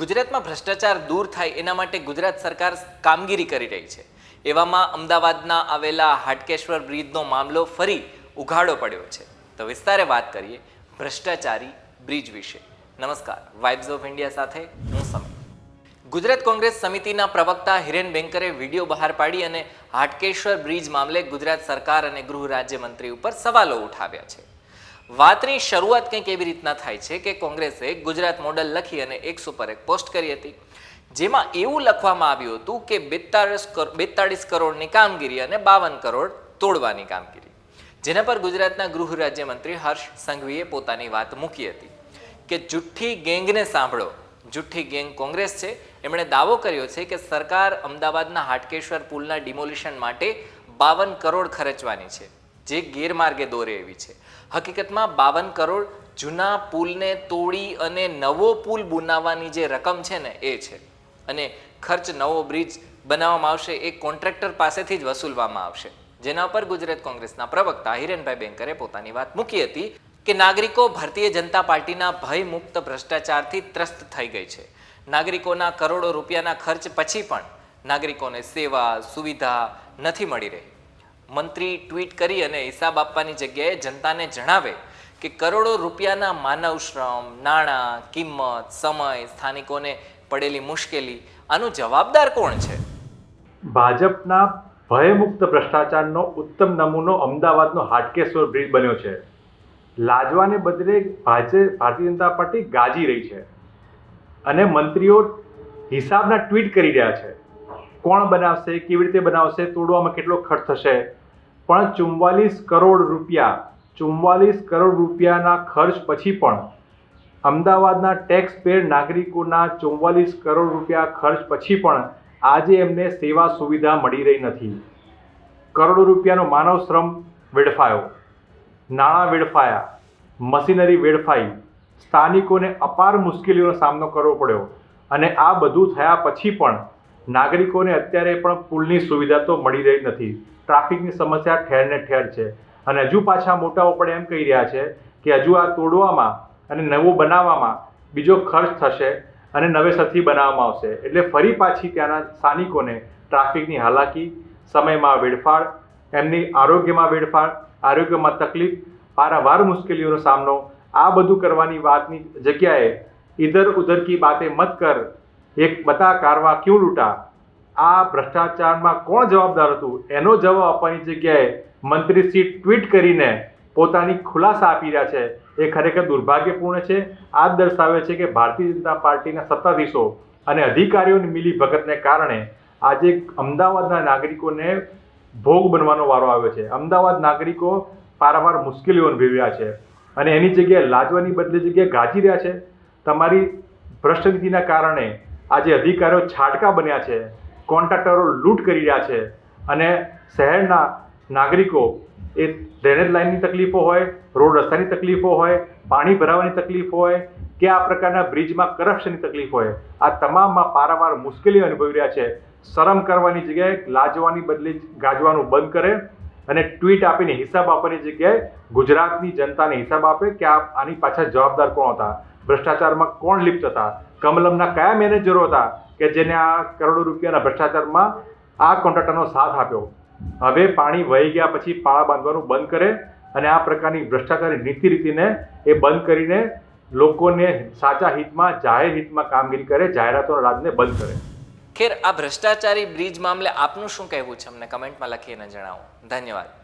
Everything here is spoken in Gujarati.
ગુજરાતમાં ભ્રષ્ટાચાર દૂર થાય એના માટે ગુજરાત સરકાર કામગીરી કરી રહી છે. એવામાં અમદાવાદના આવેલા હાટકેશ્વર બ્રિજનો મામલો ફરી ઉઘાડો પડ્યો છે. તો વિસ્તારે વાત કરીએ ભ્રષ્ટાચારી બ્રિજ વિશે. નમસ્કાર વાઇબ્સ ઓફ ઇન્ડિયા સાથે હું સમય ગુજરાત કોંગ્રેસ સમિતિના પ્રવક્તા હિરેન બેંકરે વીડિયો બહાર પાડી અને હાટકેશ્વર બ્રિજ મામલે ગુજરાત સરકાર અને ગૃહ રાજ્યમંત્રી ઉપર સવાલો ઉઠાવ્યા છે. વાતની શરૂઆત કંઈક એવી રીતના થાય છે કે કોંગ્રેસે ગુજરાત મોડલ લખી અને એક સુપર એક પોસ્ટ કરી હતી. જેમાં એવું લખવામાં આવ્યું હતું કે બેતાળીસ બેતાળીસ કરોડની કામગીરી અને બાવન કરોડ તોડવાની કામગીરી. જેના પર ગુજરાતના ગૃહ રાજ્યમંત્રી હર્ષ સંઘવીએ પોતાની વાત મૂકી હતી કે જુઠ્ઠી ગેંગને સાંભળો. જુઠ્ઠી ગેંગ કોંગ્રેસ છે. એમણે દાવો કર્યો છે કે સરકાર અમદાવાદના હાટકેશ્વર પુલના ડિમોલિશન માટે બાવન કરોડ ખર્ચવાની છે. જે ગેરમાર્ગે દોરે એવી છે. હકીકતમાં બાવન કરોડ જૂના પુલને તોડી અને નવો પુલ બનાવવાની જે રકમ છે ને, એ છે. અને ખર્ચ નવો બ્રિજ બનાવવામાં આવશે, એ કોન્ટ્રાક્ટર પાસેથી જ વસૂલવામાં આવશે. જેના પર ગુજરાત કોંગ્રેસના પ્રવક્તા હિરેનભાઈ બેંકરે પોતાની વાત મૂકી હતી કે નાગરિકો ભારતીય જનતા પાર્ટીના ભયમુક્ત ભ્રષ્ટાચારથી ત્રસ્ત થઈ ગઈ છે. નાગરિકોના કરોડો રૂપિયાના ખર્ચ પછી પણ નાગરિકોને સેવા, સુવિધા નથી મળી રહી. મંત્રી ટ્વીટ કરી અને હિસાબ આપવાની જગ્યાએ જનતાને જણાવે કે કરોડો રૂપિયાના માનવ શ્રમ, નાણાં, કિંમત, સમય, સ્થાનિકોને પડેલી મુશ્કેલી. આનું જવાબદાર કોણ છે? ભાજપના ભયમુક્ત ભ્રષ્ટાચારનો ઉત્તમ નમૂનો અમદાવાદનો હાટકેશ્વર બ્રિજ બન્યો છે. લાજવાને બદલે ભાજપ, ભારતીય જનતા પાર્ટી ગાજી રહી છે. અને મંત્રીઓ હિસાબના ટ્વીટ કરી રહ્યા છે. કોણ બનાવશે, કેવી રીતે બનાવશે, તોડવામાં કેટલો ખર્ચ થશે? પણ ચુમ્માલીસ કરોડ રૂપિયા ચુમ્માલીસ કરોડ રૂપિયાના ખર્ચ પછી પણ અમદાવાદના ટેક્સ પેડ નાગરિકોના ચુમ્માલીસ કરોડ રૂપિયા ખર્ચ પછી પણ આજે એમને સેવા સુવિધા મળી રહી નથી. કરોડો રૂપિયાનો માનવ શ્રમ વેડફાયો, નાણાં વેડફાયા, મશીનરી વેડફાઈ, સ્થાનિકોને અપાર મુશ્કેલીઓનો સામનો કરવો પડ્યો અને આ બધું થયા પછી પણ નાગરિકોને અત્યારે પણ પુલની સુવિધા તો મળી રહી નથી. ટ્રાફિકની સમસ્યા ઠેર ને ઠેર છે. અને હજુ પાછા મોટાઓ પણ એમ કહી રહ્યા છે કે હજુ આ તોડવામાં અને નવું બનાવવામાં બીજો ખર્ચ થશે અને નવેસરથી બનાવવામાં આવશે. એટલે ફરી પાછી ત્યાંના સ્થાનિકોને ટ્રાફિકની હાલાકી, સમયમાં વેડફાળ એમની આરોગ્યમાં વેડફાળ આરોગ્યમાં તકલીફ પારાવાર મુશ્કેલીઓનો સામનો, આ બધું કરવાની વાતની જગ્યાએ ઇધર ઉધર કી બાતે મત કર એક બતા કારવા ક્યું લૂંટા? આ ભ્રષ્ટાચારમાં કોણ જવાબદાર હતું? એનો જવાબ આપવાની જગ્યાએ મંત્રીશ્રી ટ્વીટ કરીને પોતાની ખુલાસા આપી રહ્યા છે. એ ખરેખર દુર્ભાગ્યપૂર્ણ છે. આ દર્શાવે છે કે ભારતીય જનતા પાર્ટીના સત્તાધીશો અને અધિકારીઓની મિલી ભગતને કારણે આજે અમદાવાદના નાગરિકોને ભોગ બનવાનો વારો આવ્યો છે. અમદાવાદ નાગરિકો પારાવાર મુશ્કેલીઓ અનુભવી રહ્યા છે અને એની જગ્યાએ લાજવાની બદલે જગ્યાએ ગાજી રહ્યા છે. તમારી ભ્રષ્ટ કારણે આજે અધિકારીઓ છાટકા બન્યા છે, કોન્ટ્રાક્ટરો લૂંટ કરી રહ્યા છે અને શહેરના નાગરિકો એ ડ્રેનેજ લાઇનની તકલીફો હોય, રોડ રસ્તાની તકલીફો હોય, પાણી ભરાવાની તકલીફ હોય કે આ પ્રકારના બ્રિજમાં કરપ્શનની તકલીફ હોય, આ તમામમાં પારાવાર મુશ્કેલીઓ અનુભવી રહ્યા છે. શરમ કરવાની જગ્યાએ લાજવાની બદલે ગાજવાનું બંધ કરે અને ટ્વીટ આપીને હિસાબ આપવાની જગ્યાએ ગુજરાતની જનતાને હિસાબ આપે કે આ આની પાછળ જવાબદાર કોણ હતા. ભ્રષ્ટાચારમાં કોણ લિપ્ત હતા? કમલમના કયા મેનેજરો હતા કે જેને આ કરોડો રૂપિયાના ભ્રષ્ટાચારમાં આ કોન્ટ્રાક્ટરનો સાથ આપ્યો? હવે પાણી વહી ગયા પછી પાળા બાંધવાનું બંધ કરે અને આ પ્રકારની ભ્રષ્ટાચારની નીતિ રીતિને એ બંધ કરીને લોકોને સાચા હિતમાં, જાહેર હિતમાં કામગીરી કરે જાહેરાતોના રાજને બંધ કરે. ખેર, આ ભ્રષ્ટાચારી બ્રિજ મામલે આપનું શું કહેવું છે? અમને કમેન્ટમાં લખીને જણાવો. ધન્યવાદ.